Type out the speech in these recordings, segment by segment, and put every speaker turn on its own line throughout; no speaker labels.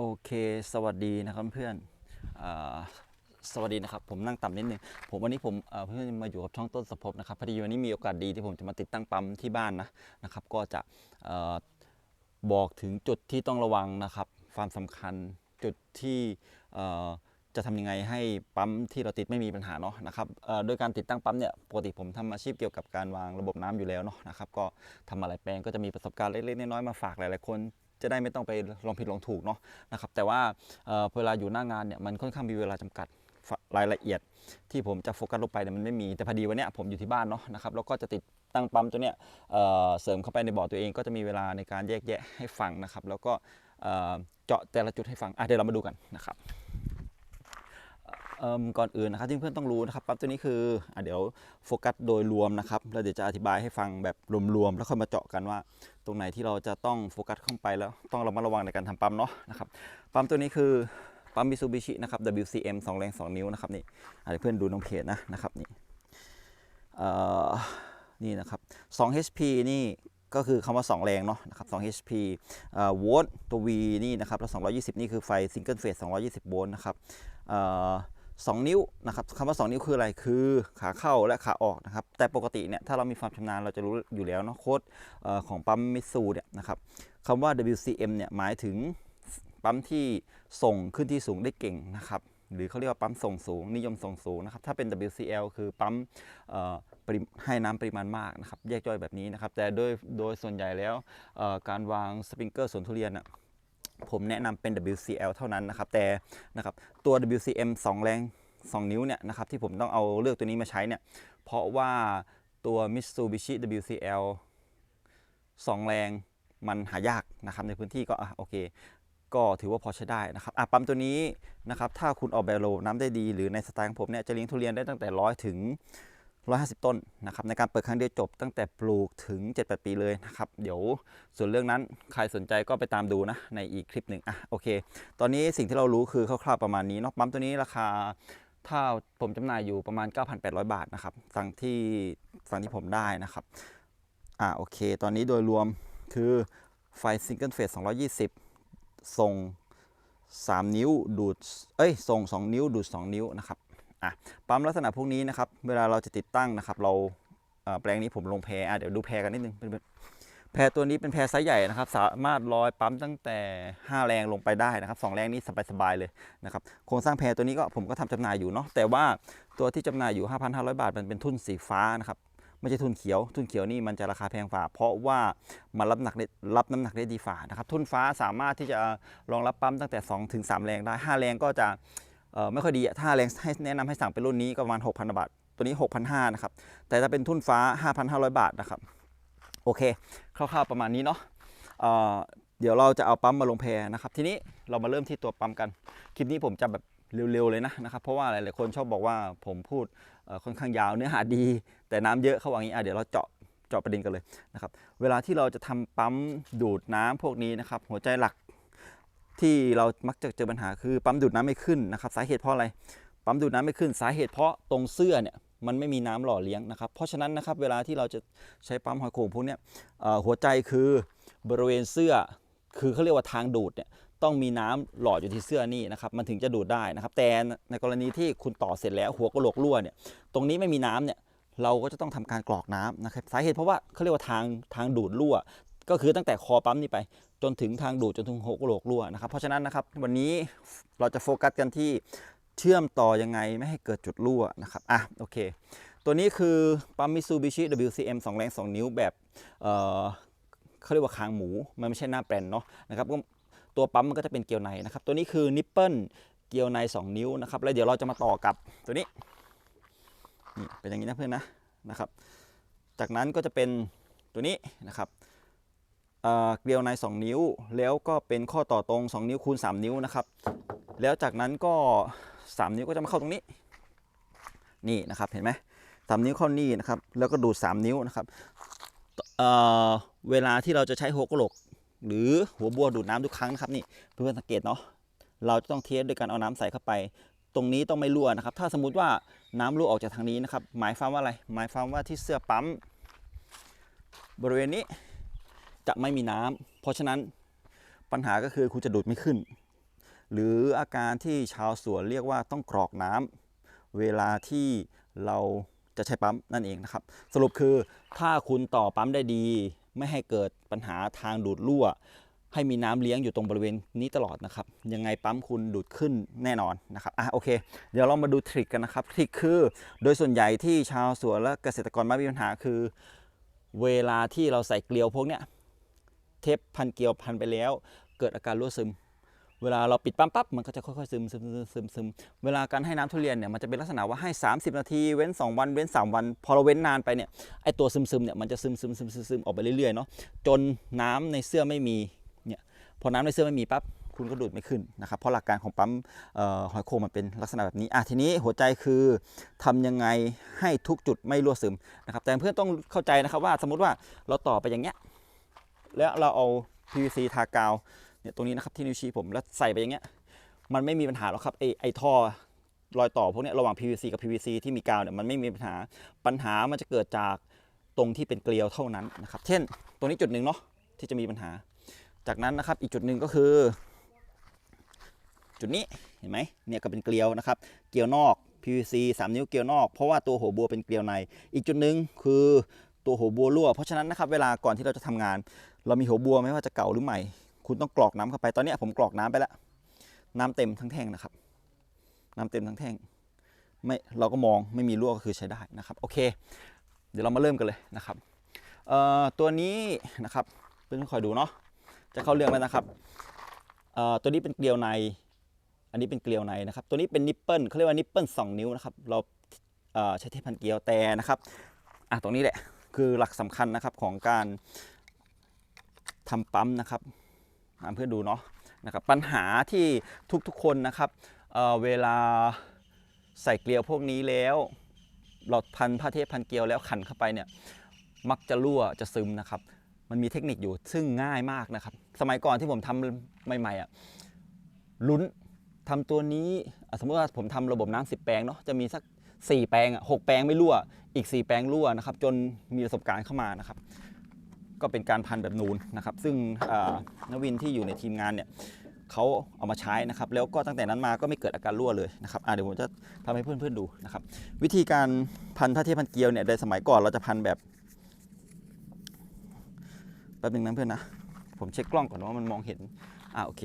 โอเค สวัสดีนะครับเพื่อนอสวัสดีนะครับ ผมนั่งต่ำนิดนึง ผมวันนี้ผมเพื่อนมาอยู่กับช่องต้นสภพนะครับ พอดีวันนี้มีโอกาสดีที่ผมจะมาติดตั้งปั๊มที่บ้านนะนะครับ ก็จะอบอกถึงจุดที่ต้องระวังนะครับ ความสำคัญจุดที่จะทำยังไงให้ปั๊มที่เราติดไม่มีปัญหาเนาะนะครับโดยการติดตั้งปั๊มเนี่ยปกติผมทำอาชีพเกี่ยวกับการวางระบบน้ำอยู่แล้วเนาะนะครับ ก็ทำอะไรแปลงก็จะมีประสบการณ์เล็กๆน้อยๆมาฝากหลายๆคน จะได้ไม่ต้องไปลองผิดลองถูกเนาะนะครับแต่ว่าเเวลาอยู่หน้างานเนี่ยมันค่อนข้างมีเวลาจำกัดรายละเอียด ที่ผมจะโฟกัสลงไปเนี่ยมันไม่มีแต่พอดีวันเนี้ยผมอยู่ที่บ้านเนาะนะครับแล้วก็จะติดตั้งปั๊มตัวเนี้ยเเสริมเข้าไปในบ่อตัวเองก็จะมีเวลาในการแยกแยะให้ฟังนะครับ แล้วก็เจาะแต่ละจุดให้ฟังเดี๋ยวเรามาดูกันนะครับ ก่อนอื่นนะครับที่เพื่อนต้องรู้นะครับปั๊มตัวนี้คืออเดี๋ยวโฟกัสโดยรวมนะครับแล้วเดี๋ยวจะอธิบายให้ฟังแบบรวมๆแล้วค่อยมาเจาะกันว่า ตรงไหนที่เราจะต้องโฟกัสเข้าไปแล้วต้องระมัดระวังในการทำปั๊มเนาะนะครับปั๊มตัวนี้คือปั๊มมิ t ูบิชินะครับ WCM 2 แรง 2 นิ้วนะครับนี่เดี๋ยวเพื่อนดูน้องเพจนะนะครับนี่นี่นะครับ 2 HP นี่ก็คือคำว่า 2 แรงเนาะนะครับ 2 HP เอ่อโวลต์ตัว V นี่นะครับ แล้ว 220 นี่คือไฟซิงเกิลเฟส220 โวลต์นะครับ เอ่อสองนิ้วนะครับคำว่า 2 นิ้วคืออะไรคือขาเข้าและขาออกนะครับ แต่ปกติเนี่ยถ้าเรามีความชำนาญเราจะรู้อยู่แล้วเนาะโค้ดของปั๊มมิตซูเนี่ยนะครับคำว่า WCM เนี่ยหมายถึงปั๊มที่ส่งขึ้นที่สูงได้เก่งนะครับ หรือเขาเรียกว่าปั๊มส่งสูง นิยมส่งสูงนะครับ ถ้าเป็น WCL คือปั๊มให้น้ำปริมาณมากนะครับ แยกย่อยแบบนี้นะครับ แต่โดยโดยส่วนใหญ่แล้วการวางสปริงเกอร์สวนทุเรียนอะ ผมแนะนำเป็น WCL เท่านั้นนะครับ แต่นะครับตัว WCM 2 แรง 2 นิ้วเนี่ยนะครับที่ผมต้องเอาเลือกตัวนี้มาใช้เนี่ยเพราะว่าตัว Mitsubishi WCL 2 แรงมันหายากนะครับในพื้นที่ก็อะโอเค ก็ถือว่าพอใช้ได้นะครับอะปั๊มตัวนี้นะครับถ้าคุณออกแบบระบบน้ำได้ดี หรือในสไตล์ของผมเนี่ยจะเลี้ยงทุเรียนได้ตั้งแต่ร้อยถึง 150 ต้นนะครับในการเปิดครั้งเดียวจบตั้งแต่ปลูกถึง 7-8 ปีเลยนะครับเดี๋ยวส่วนเรื่องนั้นใครสนใจก็ไปตามดูนะในอีกคลิปหนึ่งอะโอเค ตอนนี้สิ่งที่เรารู้คือคร่าวๆประมาณนี้นาะปั๊มตัวนี้ราคาถ้าผมจำหน่ายอยู่ประมาณ 9,800 บาทนะครับสั่งที่สั่งที่ผมได้นะครับอะโอเค ตอนนี้โดยรวมคือไฟซิงเกิลเฟส220 ส่ง 3 นิ้วดูด เอ้ย ส่ง 2 นิ้วดูด 2 นิ้วนะครับ อะปั๊มลักษณะพวกนี้นะครับ เวลาเราจะติดตั้งนะครับ เราแปลงนี้ผมลงแพรอะเดี๋ยวดูแพรกันนิดนึงแพรตัวนี้เป็นแพรไซส์ใหญ่นะครับ สามารถลอยปั๊มตั้งแต่ 5 แรงลงไปได้นะครับ 2 แรงนี้สบายๆเลยนะครับโครงสร้างแพรตัวนี้ก็ผมก็ทำจำหน่ายอยู่เนาะแต่ว่าตัวที่จำหน่ายอยู่ 5,500 บาทมันเป็นทุนสีฟ้านะครับไม่ใช่ทุนเขียว ทุนเขียวนี่มันจะราคาแพงฝ่า เพราะว่ามันรับหนักได้รับน้ำหนักได้ดีฝ่านะครับ ทุนฟ้าสามารถที่จะรองรับปั๊มตั้งแต่2ถึง3แรงได้ 5 แรงก็จะ ไม่ค่อยดีอะถ้าแรงให้แนะนำให้สั่งเป็นรุ่นนี้ก็ประมาณ 6,000 บาท ตัวนี้ 6,500นะครับ แต่ถ้าเป็นทุ่นฟ้า 5,500 บาทนะครับ โอเค คร่าวๆประมาณนี้เนาะเเดี๋ยวเราจะเอาปั๊มมาลงแพรนะครับ ทีนี้เรามาเริ่มที่ตัวปั๊มกัน คลิปนี้ผมจะแบบเร็วๆเลยนะนะครับ เพราะว่าหลายๆคนชอบบอกว่าผมพูดค่อนข้างยาวเนื้อหาดี แต่น้ำเยอะเขาว่างี้อะเดี๋ยวเราเจาะเจาะประเด็นกันเลยนะครับ เวลาที่เราจะทำปั๊มดูดน้ำพวกนี้นะครับ หัวใจหลัก ที่เรามักจะเจอปัญหาคือปั๊มดูดน้ำไม่ขึ้นนะครับ สาเหตุเพราะอะไร ปั๊มดูดน้ำไม่ขึ้น สาเหตุเพราะตรงเสื้อเนี่ยมันไม่มีน้ำหล่อเลี้ยงนะครับ เพราะฉะนั้นนะครับเวลาที่เราจะใช้ปั๊มหอยโข่งพวกนี้หัวใจคือบริเวณเสื้อคือเขาเรียกว่าทางดูดเนี่ยต้องมีน้ำหล่ออยู่ที่เสื้อนี่นะครับมันถึงจะดูดได้นะครับ แต่ในกรณีที่คุณต่อเสร็จแล้วหัวกระโหลกรั่วเนี่ยตรงนี้ไม่มีน้ำเนี่ยเราก็จะต้องทำการกรอกน้ำนะครับสาเหตุเพราะว่าเขาเรียกว่าทางทางดูดรั่ว ก็คือตั้งแต่คอปั๊มนี่ไป จนถึงทางดูดจนถึงหกะโหลกรั่วนะครับเพราะฉะนั้นนะครับวันนี้เราจะโฟกัสกันที่เชื่อมต่อยังไงไม่ให้เกิดจุดรั่วนะครับอะโอเค ตัวนี้คือปั๊ม Mitsubishi WCM 2 แรง 2 นิ้วแบบเออเขาเรียกว่าคางหมู มันไม่ใช่หน้าแปลนเนาะนะครับก็ตัวปั๊มมันก็จะเป็นเกลียวในนะครับ ตัวนี้คือนิปเปิลเกลียวใน 2 นิ้วนะครับ แล้วเดี๋ยวเราจะมาต่อกับตัวนี้นี่เป็นอย่างนี้นะเพื่อนนะนะครับ จากนั้นก็จะเป็นตัวนี้นะครับ เอ่อเกลียวใน 2 นิ้ว แล้วก็เป็นข้อต่อตรง 2 นิ้วคูณ 3 นิ้วนะครับ แล้วจากนั้นก็ 3 นิ้วก็จะมาเข้าตรงนี้ นี่นะครับเห็นไหมสามนิ้วเข้านี่นะครับ แล้วก็ดูด 3 นิ้วนะครับเเวลาที่เราจะใช้หัวกะโหลก หรือหัวบัวดูดน้ำทุกครั้งนะครับนี่เพื่อนๆสังเกตเนาะเราจะต้องเทสด้วยการเอาน้ำใส่เข้าไป ตรงนี้ต้องไม่รั่วนะครับ ถ้าสมมุติว่าน้ำรั่วออกจากทางนี้นะครับ หมายความว่าอะไร หมายความว่าที่เสื้อปั๊มบริเวณนี้ จะไม่มีน้ำเพราะฉะนั้นปัญหาก็คือคุณจะดูดไม่ขึ้น หรืออาการที่ชาวสวนเรียกว่าต้องกรอกน้ำเวลาที่เราจะใช้ปั๊มนั่นเองนะครับ สรุปคือถ้าคุณต่อปั๊มได้ดี ไม่ให้เกิดปัญหาทางดูดรั่ว ให้มีน้ำเลี้ยงอยู่ตรงบริเวณนี้ตลอดนะครับ ยังไงปั๊มคุณดูดขึ้นแน่นอนนะครับอะโอเค เดี๋ยวเรามาดูทริคกันนะครับทริคคือ โดยส่วนใหญ่ที่ชาวสวนและเกษตรกรมักมีปัญหาคือ เวลาที่เราใส่เกลียวพวกเนี้ย ปพันเกลียวพันไปแล้ว เกิดอาการรั่วซึม เวลาเราปิดปั๊มปั๊บมันก็จะค่อยๆซึมซึมซึมซึมซึมเวลาการให้น้ำทุเรียนเนี่ยมันจะเป็นลักษณะว่าให้ 30 นาทีเว้น 2 วันเว้น 3 วัน พอเราเว้นนานไปเนี่ยไอตัวซึมซึมเนี่ยมันจะซึมซึมซึมซึมซึมออกไปเรื่อยๆเนาะจนน้ำในเสื้อไม่มีเนี่ยพอน้ำในเสื้อไม่มีปั๊บคุณก็ดูดไม่ขึ้นนะครับเพราะหลักการของปั๊มหอยโขงมันเป็นลักษณะแบบนี้อะทีนี้หัวใจคือทำยังไงให้ทุกจุดไม่รั่วซึมนะครับแต่เพื่อนต้องเข้าใจนะครับว่าสมมติว่าเราต่อไปอย่างเงี้ย แล้วเราเอา PVC ทากาวเนี่ยตรงนี้นะครับที่นิ้วชี้ผมแล้วใส่ไปอย่างเงี้ยมันไม่มีปัญหาหรอกครับไอไอท่อรอยต่อพวกเนี้ยระหว่าง PVC กับ PVC ที่มีกาวเนี่ยมันไม่มีปัญหาปัญหามันจะเกิดจากตรงที่เป็นเกลียวเท่านั้นนะครับ เช่น ตรงนี้จุดหนึ่งเนาะที่จะมีปัญหา จากนั้นนะครับอีกจุดหนึ่งก็คือ จุดนี้เห็นไหมเนี่ยก็เป็นเกลียวนะครับ เกลียวนอก PVC 3 นิ้วเกลียวนอก เพราะว่าตัวหัวบัวเป็นเกลียวใน อีกจุดหนึ่งคือตัวหัวบัวรั่ว เพราะฉะนั้นนะครับเวลาก่อนที่เราจะทำงาน เรามีหัวบัวไม่ว่าจะเก่าหรือใหม่ คุณต้องกรอกน้ำเข้าไป ตอนนี้ผมกรอกน้ำไปแล้ว น้ำเต็มทั้งแท่งนะครับ น้ำเต็มทั้งแท่ง ไม่ เราก็มองไม่มีรั่วก็คือใช้ได้นะครับ โอเค เดี๋ยวเรามาเริ่มกันเลยนะครับเอ่อตัวนี้นะครับเพื่อนคอยดูเนาะ จะเข้าเรื่องแล้วนะครับเอ่อตัวนี้เป็นเกลียวใน อันนี้เป็นเกลียวในนะครับ ตัวนี้เป็นนิปเปิลเขาเรียกว่านิปเปิลสองนิ้วนะครับ เราเอ่อใช้เทปพันเกลียวแต่นะครับ อะตรงนี้แหละคือหลักสำคัญนะครับของการ ทำปั๊มนะครับเพื่อดูเนาะนะครับปัญหาที่ทุกๆคนนะครับเเวลาใส่เกลียวพวกนี้แล้วเราพันผ้าเทปพันเกลียวแล้วขันเข้าไปเนี่ยมักจะรั่วจะซึมนะครับ มันมีเทคนิคอยู่ซึ่งง่ายมากนะครับ สมัยก่อนที่ผมทำใหม่ๆอะลุ้นทำตัวนี้สมมติว่าผมทำระบบน้ำสิบแปลงเนาะจะมีสัก 4 แปลงอะหกแปลงไม่รั่วอีก 4 แปลงรั่วนะครับ จนมีประสบการณ์เข้ามานะครับ ก็เป็นการพันแบบนูนนะครับ ซึ่งนวินที่อยู่ในทีมงานเนี่ยเขาเอามาใช้นะครับ แล้วก็ตั้งแต่นั้นมาก็ไม่เกิดอาการรั่วเลยนะครับเดี๋ยวผมจะทำให้เพื่อนๆดูนะครับ วิธีการพันผ้าเทพันเกลียวเนี่ยในสมัยก่อนเราจะพันแบบแป๊บนึงนะเพื่อนนะ ผมเช็คกล้องก่อนว่ามันมองเห็นอ่าโอเค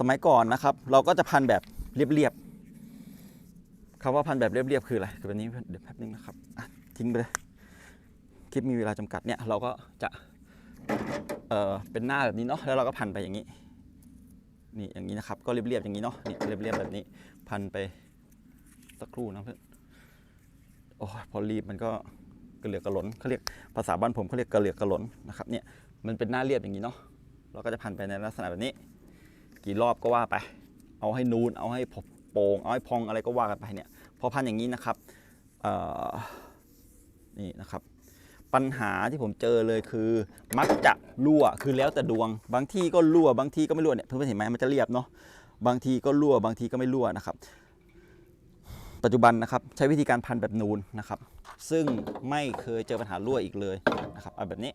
สมัยก่อนนะครับ เราก็จะพันแบบเรียบๆคำว่าพันแบบเรียบๆคืออะไรคือแบบนี้เดี๋ยวแป๊บนึงนะครับทิ้งไปเลยคลิปมีเวลาจำกัดเนี่ยเราก็จะ เออเป็นหน้าแบบนี้เนาะแล้วเราก็พันไปอย่างนี้นี่อย่างนี้นะครับ ก็เรียบๆอย่างนี้เนาะนี่เรียบๆแบบนี้ พันไปสักครู่นะเพื่อนโอ้พอรีบมันก็กระเหลือกกระหลนเขาเรียกภาษาบ้านผมเขาเรียกกระเหลือกกระหลนนะครับเนี่ยมันเป็นหน้าเรียบอย่างนี้เนาะเราก็จะพันไปในลักษณะแบบนี้ กี่รอบก็ว่าไป เอาให้นูนเอาให้โป่งเอาให้พองอะไรก็ว่ากันไปเนี่ยพอพันอย่างนี้นะครับเอ่อนี่นะครับ ปัญหาที่ผมเจอเลยคือ มักจะรั่วคือแล้วแต่ดวง บางที่ก็รั่วบางที่ก็ไม่รั่วเนี่ยเพื่อนๆเห็นไหมมันจะเรียบเนาะบางทีก็รั่วบางทีก็ไม่รั่วนะครับ ปัจจุบันนะครับใช้วิธีการพันแบบนูนนะครับ ซึ่งไม่เคยเจอปัญหารั่วอีกเลยนะครับเอาแบบนี้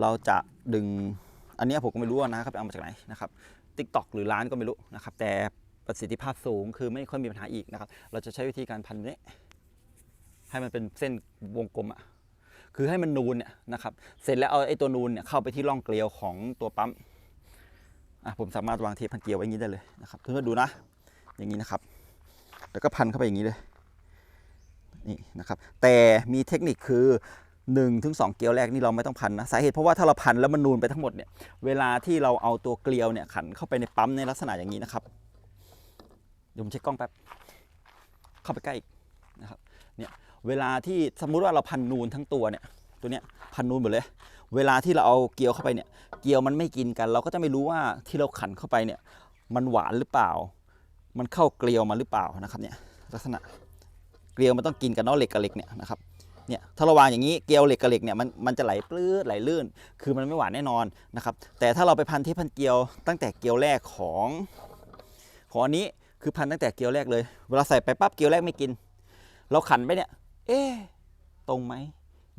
เราจะดึงอันนี้ผมก็ไม่รู้นะครับเอามาจากไหนนะครับทิกต็อกหรือร้านก็ไม่รู้นะครับ แต่ประสิทธิภาพสูงคือไม่ค่อยมีปัญหาอีกนะครับ เราจะใช้วิธีการพันแบบนี้ ให้มันเป็นเส้นวงกลมอะคือให้มันนูนเนี่ยนะครับ เสร็จแล้วเอาไอ้ตัวนูนเนี่ยเข้าไปที่ร่องเกลียวของตัวปั๊มอะผมสามารถวางเทปพันเกลียวไว้อย่างนี้ได้เลยนะครับเพื่อนๆดูนะ อย่างนี้นะครับ แล้วก็พันเข้าไปอย่างนี้เลยนี่นะครับแต่มีเทคนิคคือ1ถึง2เกลียวแรกนี่เราไม่ต้องพันนะสาเหตุเพราะว่าถ้าเราพันแล้วมันนูนไปทั้งหมดเนี่ยเวลาที่เราเอาตัวเกลียวเนี่ยขันเข้าไปในปั๊มในลักษณะอย่างนี้นะครับเดี๋ยวผมเช็คกล้องแป๊บเข้าไปใกล้อีกนะครับเนี่ย เวลาที่สมมุติว่าเราพันนูนทั้งตัวเนี่ยตัวเนี้ยพันนูนหมดเลย เวลาที่เราเอาเกลียวเข้าไปเนี่ยเกลียวมันไม่กินกัน เราก็จะไม่รู้ว่าที่เราขันเข้าไปเนี่ยมันหวานหรือเปล่า มันเข้าเกลียวมาหรือเปล่านะครับเนี่ยลักษณะเกลียวมันต้องกินกันเนาะเหล็กกับเหล็กเนี่ยนะครับเนี่ยถ้าเราวางอย่างนี้เกลียวเหล็กกับเหล็กเนี่ยมันมันจะไหลปลื้ดไหลลื่น คือมันไม่หวานแน่นอนนะครับแต่ถ้าเราไปพันที่พันเกลียวตั้งแต่เกลียวแรกของของอันนี้คือพันตั้งแต่เกลียวแรกเลย เวลาใส่ไปปั๊บเกลียวแรกไม่กิน เราขันไปเนี่ย เอ๊ตรงไหม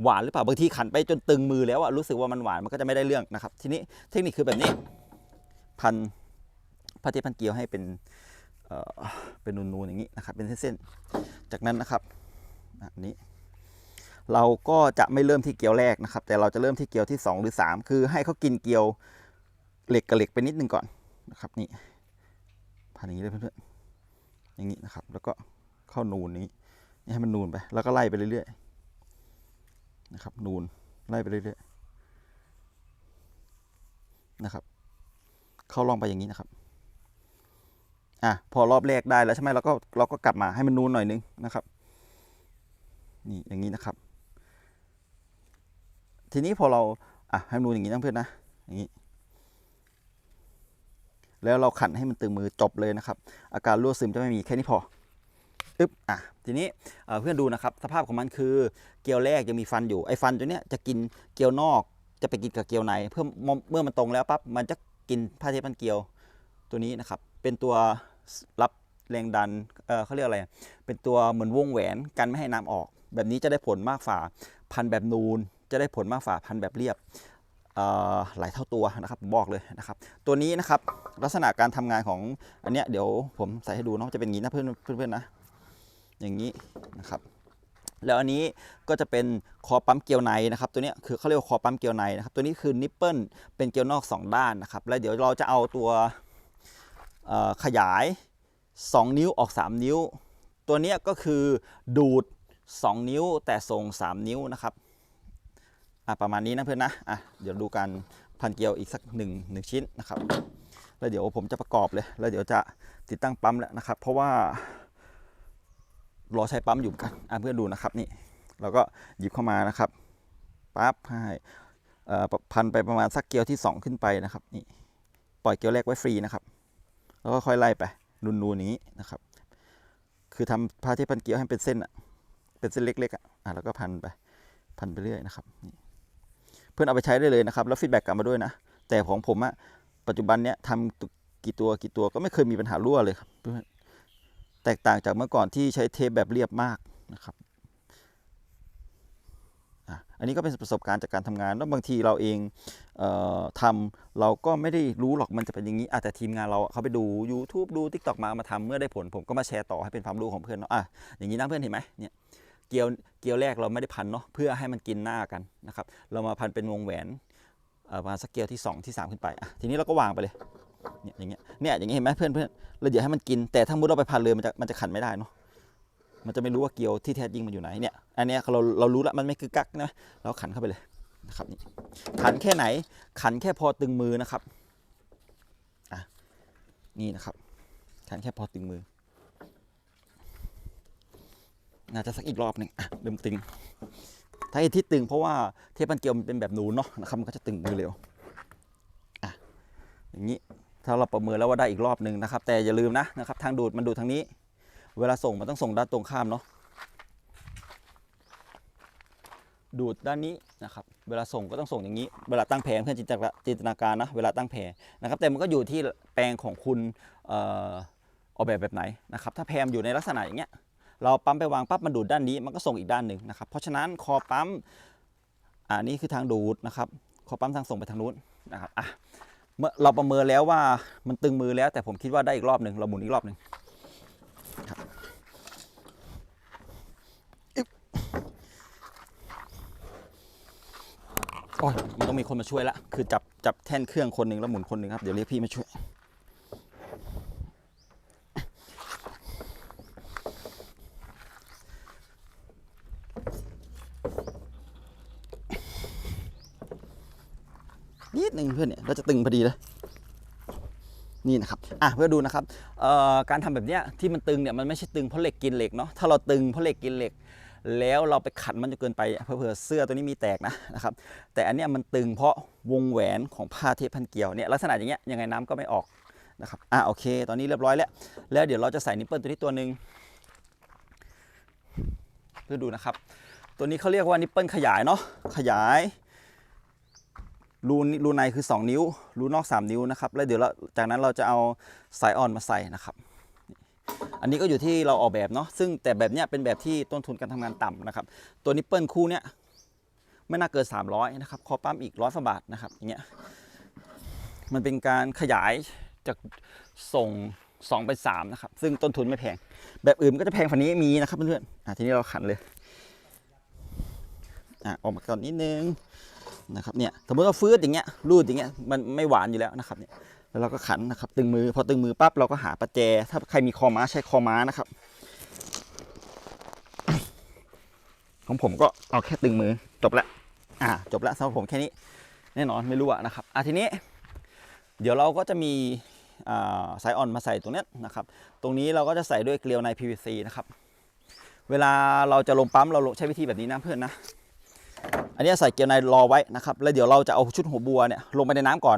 หวานหรือเปล่าบางทีขันไปจนตึงมือแล้วอะรู้สึกว่ามันหวานมันก็จะไม่ได้เรื่องนะครับ ทีนี้เทคนิคคือแบบนี้ พันผ้าเทพันเกลียวให้เป็นเอ่อเป็นนูนๆอย่างนี้นะครับ เป็นเส้นๆ จากนั้นนะครับอันนี้ เราก็จะไม่เริ่มที่เกลียวแรกนะครับ แต่เราจะเริ่มที่เกลียวที่ 2 หรือ 3 คือให้เขากินเกลียวเหล็กกับเหล็กไปนิดนึงก่อนนะครับนี่พันอย่างนี้เลยเพื่อนๆอย่างนี้นะครับ แล้วก็เข้านูนนี้ ให้มันนูนไป แล้วก็ไล่ไปเรื่อยๆนะครับ นูนไล่ไปเรื่อยๆนะครับ เข้าลองไปอย่างนี้นะครับอะพอรอบแรกได้แล้วใช่ไหมเราก็เราก็กลับมาให้มันนูนหน่อยนึงนะครับนี่อย่างนี้นะครับ ทีนี้พอเราอะให้มันนูนอย่างนี้นะเพื่อนนะอย่างนี้ แล้วเราขันให้มันตึงมือจบเลยนะครับ อาการรั่วซึมจะไม่มีแค่นี้พอ อึ๊บอะทีนี้เพื่อนดูนะครับสภาพของมันคือเกลียวแรกยังมีฟันอยู่ไอ้ฟันตัวเนี้ยจะกินเกลียวนอกจะไปกินกับเกลียวในเพื่อเมื่อมันตรงแล้วปั๊บมันจะกินผ้าเทปพันเกลียวตัวนี้นะครับเป็นตัวรับแรงดันเออเขาเรียกอะไร เป็นตัวเหมือนวงแหวนกันไม่ให้น้ำออก แบบนี้จะได้ผลมากฝ่าพันแบบนูน จะได้ผลมากฝ่าพันแบบเรียบหลายเท่าตัวนะครับบอกเลยนะครับ ตัวนี้นะครับลักษณะการทำงานของอันเนี้ยเดี๋ยวผมใส่ให้ดูเนาะจะเป็นอย่างนี้นะเพื่อนเพื่อนๆนะ อย่างนี้นะครับแล้วอันนี้ก็จะเป็นคอปั๊มเกลียวในนะครับตัวนี้คือเขาเรียกว่าคอปั๊มเกลียวในนะครับตัวนี้คือนิปเปิลเป็นเกลียวนอก 2 ด้านนะครับแล้วเดี๋ยวเราจะเอาตัวขยาย 2 นิ้วออก 3 นิ้ว ตัวนี้ก็คือดูด 2 นิ้วแต่ส่ง 3 นิ้วนะครับประมาณนี้นะเพื่อนนะะเดี๋ยวดูการพันเกลียวอีกสัก1งชิ้นนะครับแล้วเดี๋ยวผมจะประกอบเลย แล้วเดี๋ยวจะติดตั้งปั๊มแล้วนะครับ เพราะว่า รอใช้ปั๊มอยู่กันอะเพื่อนดูนะครับนี่เราก็หยิบเข้ามานะครับปั๊บให้เอ่อพันไปประมาณสักเกลียวที่ 2 ขึ้นไปนะครับนี่ปล่อยเกลียวแรกไว้ฟรีนะครับ แล้วก็ค่อยไล่ไปนูนๆนี้นะครับ คือทำผ้าที่พันเกลียวให้เป็นเส้นอะเป็นเส้นเล็กๆอะอะแล้วก็พันไปพันไปเรื่อยนะครับนี่เพื่อนเอาไปใช้ได้เลยนะครับ แล้วฟีดแบ็กกลับมาด้วยนะ แต่ของผมอะปัจจุบันเนี้ยทำกี่ตัวกี่ตัวก็ไม่เคยมีปัญหารั่วเลยครับเพื่อน ตกต่างจากเมื่อก่อนที่ใช้เทปแบบเรียบมากนะครับอันนี้ก็เป็นประสบการณ์จากการทำงาน แล้วบางทีเราเองเออทำเราก็ไม่ได้รู้หรอกมันจะเป็นอย่างนี้อะแต่ทีมงานเราเขาไปดู YouTube ดู TikTok มามาทำเมื่อได้ผล ผมก็มาแชร์ต่อให้เป็นความรู้ของเพื่อนเนาะอะอย่างนี้นะเพื่อนเห็นไหมเนี่ยเกลียวเกลียวแรกเราไม่ได้พันเนาะเพื่อให้มันกินหน้ากันนะครับเรามาพันเป็นวงแหวนประมาณสักเกลียวที่ 2 ที่ 3 ขึ้นไปอะทีนี้เราก็วางไปเลย เนี่ยอย่างเงี้ยเนี่ยอย่างเงี้ยเห็นไหมเพื่อนเพื่อนเดี๋ยวให้มันกินแต่ถ้ามุดเราไปพันเลยมันจะมันจะขันไม่ได้เนาะมันจะไม่รู้ว่าเกลียวที่แท้จริงมันอยู่ไหนเนี่ยอันเนี้ยเราเรารู้ล้วมันไม่คือกักนะเราขันเข้าไปเลยนะครับนี่ขันแค่ไหน ขันแค่พอตึงมือนะครับอะนี่นะครับ ขันแค่พอตึงมือน่าจะสักอีกรอบหนึ่งอะเริ่มตึงถ้าที่ตึงเพราะว่าเทปันเกลียวมันเป็นแบบนูนเนาะนะครับมันก็จะตึงมือเร็วอะอย่างนี้ ถ้าเราประเมินแล้วว่าได้อีกรอบหนึ่งนะครับ แต่อย่าลืมนะนะครับ ทางดูดมันดูดทางนี้ เวลาส่งมันต้องส่งด้านตรงข้ามเนาะดูดด้านนี้นะครับ เวลาส่งก็ต้องส่งอย่างนี้ เวลาตั้งแผงเพื่อนจินตนาจินตนาการนะ เวลาตั้งแผงนะครับ แต่มันก็อยู่ที่แปลงของคุณเอ่อออกแบบแบบไหนนะครับ ถ้าแพมอยู่ในลักษณะอย่างเงี้ย เราปั๊มไปวางปั๊บมันดูดด้านนี้ มันก็ส่งอีกด้านหนึ่งนะครับ เพราะฉะนั้นคอปั๊มอ่านี่คือทางดูดนะครับ คอปั๊มทางส่งไปทางนู้นนะครับ อะ เมื่อเราประเมินแล้วว่ามันตึงมือแล้ว แต่ผมคิดว่าได้อีกรอบหนึ่งเราหมุนอีกรอบหนึ่งอึ๊บโอ้ยมันต้องมีคนมาช่วยละ คือจับจับแท่นเครื่องคนหนึ่งแล้วหมุนคนหนึ่งครับ เดี๋ยวเรียกพี่มาช่วยนิ ดหนึ่งเพื่อนเนี่ยเราจะตึงพอดีเลยนี่นะครับอะเพื่อดูนะครับการทำแบบเนี้ยที่มันตึงเนี่ยมันไม่ใช่ตึงเพราะเหล็กกินเหล็กเนาะถ้าเราตึงเพราะเหล็กกินเหล็ก แล้วเราไปขัดมันจนเกินไปเผื่อเสื้อตัวนี้มีแตกนะนะครับ แต่อันเนี้ยมันตึงเพราะวงแหวนของผ้าเทปพันเกลียวเนี่ยลักษณะอย่างเงี้ยยังไงน้ำก็ไม่ออกนะครับอะโอเค ตอนนี้เรียบร้อยแล้ว แล้วเดี๋ยวเราจะใส่นิปเปิลตัวนี้ตัวหนึ่งเพื่อดูนะครับ ตัวนี้เขาเรียกว่านิปเปิลขยายเนาะขยาย รูนรูในคือ 2 นิ้ว รูนอก 3 นิ้วนะครับ แล้วเดี๋ยวจากนั้นเราจะเอาสายอ่อนมาใส่นะครับ อันนี้ก็อยู่ที่เราออกแบบเนาะ ซึ่งแต่แบบเนี้ยเป็นแบบที่ต้นทุนการทำงานต่ำนะครับ ตัวนิปเปิลคู่เนี้ยไม่น่าเกิน 300 นะครับ คอปั๊มอีกร้อยบาทนะครับ อย่างเงี้ย มันเป็นการขยายจะส่ง2ไป3นะครับ ซึ่งต้นทุนไม่แพง แบบอื่นก็จะแพงกว่านี้มีนะครับเพื่อนๆอะทีนี้เราขันเลย อะออกมาก่อนนิดนึง นะครับเนี่ยสมมติว่าฟืดอย่างเงี้ยรูดอย่างเงี้ยมันไม่หวานอยู่แล้วนะครับเนี่ยแล้วเราก็ขันนะครับตึงมือพอตึงมือปั๊บเราก็หาประแจ ถ้าใครมีคอม้าใช้คอม้านะครับ ของผมก็เอาแค่ตึงมือจบละอ่าจบละสำหรับผมแค่นี้แน่นอนไม่รู้อะนะครับอะทีนี้ เดี๋ยวเราก็จะมีสายอ่อนมาใส่ตรงนี้นะครับ ตรงนี้เราก็จะใส่ด้วยเกลียวใน PVC นะครับ เวลาเราจะลงปั๊มเราใช้วิธีแบบนี้นะเพื่อนนะ อันนี้ใส่เกลียวในรอไว้นะครับ แล้วเดี๋ยวเราจะเอาชุดหัวบัวเนี่ยลงไปในน้ำก่อน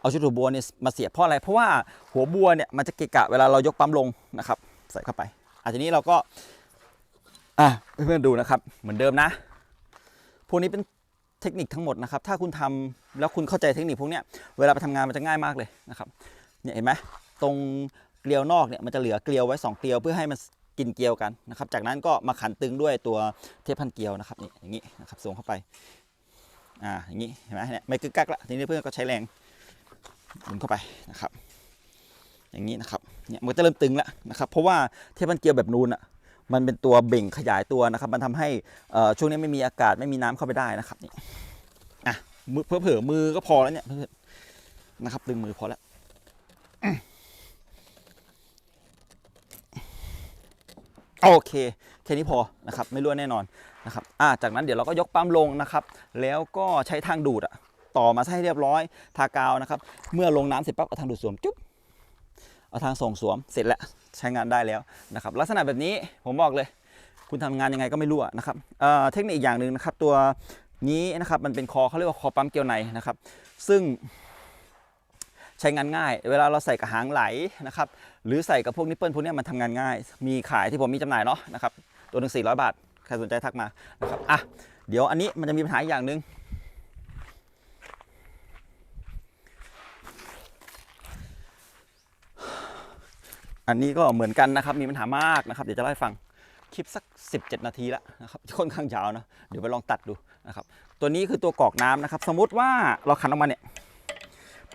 เอาชุดหัวบัวเนี่ยมาเสียบเพราะอะไร เพราะว่าหัวบัวเนี่ยมันจะเกะกะเวลาเรายกปั๊มลงนะครับ ใส่เข้าไปอะทีนี้เราก็อะเพื่อนๆดูนะครับ เหมือนเดิมนะ พวกนี้เป็นเทคนิคทั้งหมดนะครับ ถ้าคุณทำแล้วคุณเข้าใจเทคนิคพวกเนี้ยเวลาไปทำงานมันจะง่ายมากเลยนะครับ เนี่ยเห็นไหมตรงเกลียวนอกเนี่ยมันจะเหลือเกลียวไว้สองเกลียวเพื่อให้มัน กินเกลียวกันนะครับ จากนั้นก็มาขันตึงด้วยตัวเทปพันเกลียวนะครับนี่อย่างนี้นะครับส่งเข้าไปอ่าอย่างนี้เห็นไหมเนี่ยไม่กึกกักละทีนี้เพื่อนก็ใช้แรงดึงเข้าไปนะครับ อย่างนี้นะครับเนี่ยมันจะเริ่มตึงแล้วนะครับ เพราะว่าเทปพันเกลียวแบบนูนอะมันเป็นตัวเบ่งขยายตัวนะครับ มันทำให้ช่วงนี้ไม่มีอากาศไม่มีน้ำเข้าไปได้นะครับนี่อะมือเผลอมือก็พอแล้วเนี่ยเพื่อนนะครับ ดึงมือพอแล้ว โอเคแค่นี้พอนะครับไม่รั่วแน่นอนนะครับอ่าจากนั้นเดี๋ยวเราก็ยกปั๊มลงนะครับ แล้วก็ใช้ทางดูดอะต่อมาให้เรียบร้อย ทากาวนะครับ เมื่อลงน้ำเสร็จปั๊บเอาทางดูดสวมจุ๊บเอาทางส่งสวมเสร็จแล้วใช้งานได้แล้วนะครับ ลักษณะแบบนี้ผมบอกเลย คุณทำงานยังไงก็ไม่รั่วนะครับเอ่อเทคนิคอีกอย่างหนึ่งนะครับ ตัวนี้นะครับมันเป็นคอเขาเรียกว่าคอปั๊มเกลียวในนะครับ ซึ่ง ใช้งานง่าย เวลาเราใส่กับหางไหลนะครับหรือใส่กับพวกนิปเปิลพวกนี้มันทำงานง่าย มีขายที่ผมมีจำหน่ายเนาะนะครับตัวหนึ่ง400บาท ใครสนใจทักมานะครับอะเดี๋ยวอันนี้มันจะมีปัญหาอีกอย่างหนึ่งอันนี้ก็เหมือนกันนะครับมีปัญหามากนะครับเดี๋ยวจะเล่าให้ฟังคลิปสัก 17 นาทีแล้วนะครับค่อนข้างยาวนะเดี๋ยวไปลองตัดดูนะครับตัวนี้คือตัวกรอกน้ำนะครับ สมมุติว่าเราขันออกมาเนี่ย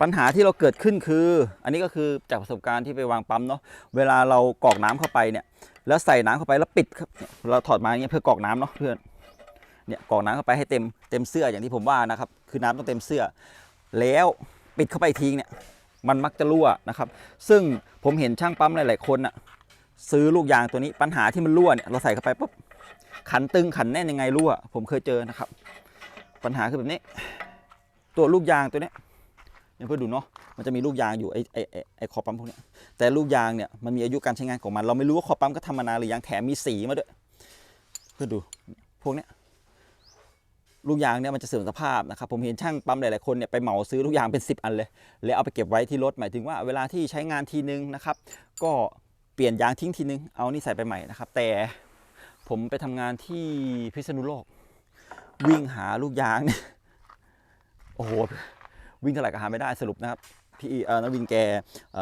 ปัญหาที่เราเกิดขึ้นคือ อันนี้ก็คือจากประสบการณ์ที่ไปวางปั๊มเนาะเวลาเรากรอกน้ำเข้าไปเนี่ย แล้วใส่น้ำเข้าไปแล้วปิดครับเราถอดมาอย่างเงี้ยเพื่อกรอกน้ำเนาะเพื่อนเนี่ยกรอกน้ำเข้าไปให้เต็มเต็มเสื้ออย่างที่ผมว่านะครับ คือน้ำต้องเต็มเสื้อ แล้วปิดเข้าไปทิ้งเนี่ยมันมักจะรั่วนะครับ ซึ่งผมเห็นช่างปั๊มหลาย ๆ คนอะซื้อลูกยางตัวนี้ปัญหาที่มันรั่วเนี่ยเราใส่เข้าไปปุ๊บขันตึงขันแน่นยังไงรั่ว ผมเคยเจอนะครับ ปัญหาคือแบบนี้ ตัวลูกยางตัวนี้ เนี่ยเพื่อดูเนาะมันจะมีลูกยางอยู่ไอ้ไอ้ไอ้ไอ้คอปั๊มพวกนี้แต่ลูกยางเนี่ยมันมีอายุการใช้งานของมัน เราไม่รู้ว่าคอปั๊มก็ทำมานานหรือยังแถมมีสีมาด้วย เพื่อดูพวกเนี้ยลูกยางเนี่ยมันจะเสื่อมสภาพนะครับผมเห็นช่างปั๊มหลายๆคนเนี่ยไปเหมาซื้อลูกยางเป็น 10 อันเลย แล้วเอาไปเก็บไว้ที่รถหมายถึงว่าเวลาที่ใช้งานทีนึงนะครับ ก็เปลี่ยนยางทิ้งทีนึงเอานี่ใส่ไปใหม่นะครับ แต่ผมไปทำงานที่พิษณุโลก วิ่งหาลูกยางเนี่ยโอ้โห วิ่งเท่าไหร่ก็หาไม่ได้สรุปนะครับพี่เอ่อนวินแกอ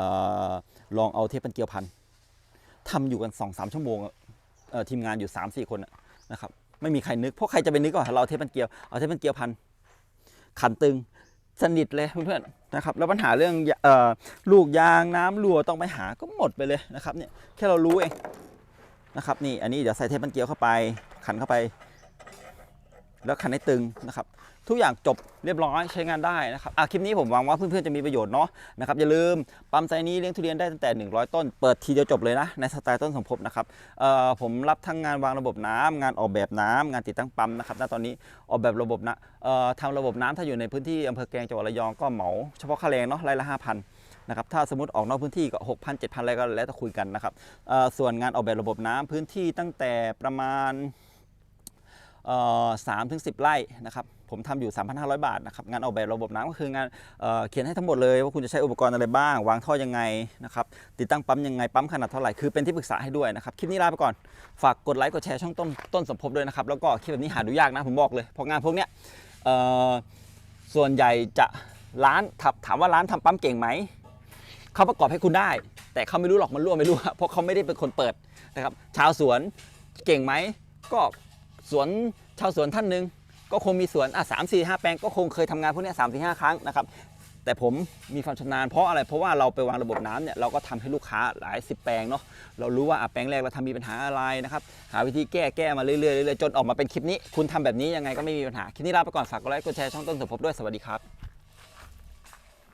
อลองเอาเทปปันเกียวพันทำอยู่กัน2อสามชั่วโมงทีมงานอยู่ 3 4 คนอะนะครับไม่มีใครนึกเพราะใครจะไปนึกว่าเราเอาเทปปันเกียวเอาเทปปันเกียวพันขันตึงสนิทเลยเพื่อนๆนะครับแล้วปัญหาเรื่องออลูกยางน้ำรั่วต้องไปหาก็หมดไปเลยนะครับเนี่ยแค่เรารู้เองนะครับนี่อันนี้เดี๋ยวใส่เทปปันเกียวเข้าไป ขันเข้าไป แล้วขันให้ตึงนะครับ ทุกอย่างจบเรียบร้อยใช้งานได้นะครับอะคลิปนี้ผมหวังว่าเพื่อนๆจะมีประโยชน์เนาะนะครับอย่าลืมปั๊มไซนี้เลี้ยงทุเรียนได้ตั้งแต่ 100 ต้น เปิดทีเดียวจบเลยนะในสไตล์ต้นสมภพนะครับเอ่อผมรับทั้งงานวางระบบน้ำงานออกแบบน้ำงานติดตั้งปั๊มนะครับณตอนนี้ออกแบบระบบนะเอ่อทำระบบน้ำถ้าอยู่ในพื้นที่อำเภอแกลงจังหวัดระยองก็เหมาเฉพาะค่าแรงเนาะรายละ5,000นะครับถ้าสมมติออกนอกพื้นที่ก็6,000 7,000อะไรก็แล้วแต่คุยกันนะครับเอ่อส่วนงานออกแบบระบบน้ำพื้นที่ตั้งแต่ประมาณสามถึงสิบไร่นะครับ ผมทำอยู่ 3,500 บาทนะครับงานออกแบบระบบน้ำก็คืองานเเขียนให้ทั้งหมดเลยว่าคุณจะใช้อุปกรณ์อะไรบ้าง วางท่อยังไงนะครับติดตั้งปั๊มยังไงปั๊มขนาดเท่าไหร่คือเป็นที่ปรึกษาให้ด้วยนะครับคลิปนี้ลาไปก่อนฝากกดไลค์กดแชร์ช่องต้นต้นสมภพด้วยนะครับแล้วก็คลิปแบบนี้หาดูยากนะผมบอกเลยเพราะงานพวกเนี้ยส่วนใหญ่จะร้านถามว่าร้านทำปั๊มเก่งไหมเขาประกอบให้คุณได้ แต่เขาไม่รู้หรอกมันรั่วไม่รั่วเพราะเขาไม่ได้เป็นคนเปิดนะครับชาวสวนเก่งไหมก็สวนชาวสวนท่านหนึ่ง ก็คงมีสวนอะสามสี่ห้าแปลงก็คงเคยทำงานพวกนี้สามสี่ห้าครั้งนะครับแต่ผมมีความชำนาญเพราะอะไรเพราะว่าเราไปวางระบบน้ำเนี่ยเราก็ทำให้ลูกค้าหลายสิบแปลงเนาะเรารู้ว่าอะแปลงแรกเราทำมีปัญหาอะไรนะครับหาวิธีแก้แก้มาเรื่อยๆเรื่อยๆจนออกมาเป็นคลิปนี้ คุณทำแบบนี้ยังไงก็ไม่มีปัญหาคลิปนี้ลาไปก่อนฝากกดไลค์กดแชร์ช่องต้นสมภพด้วยสวัสดีครับ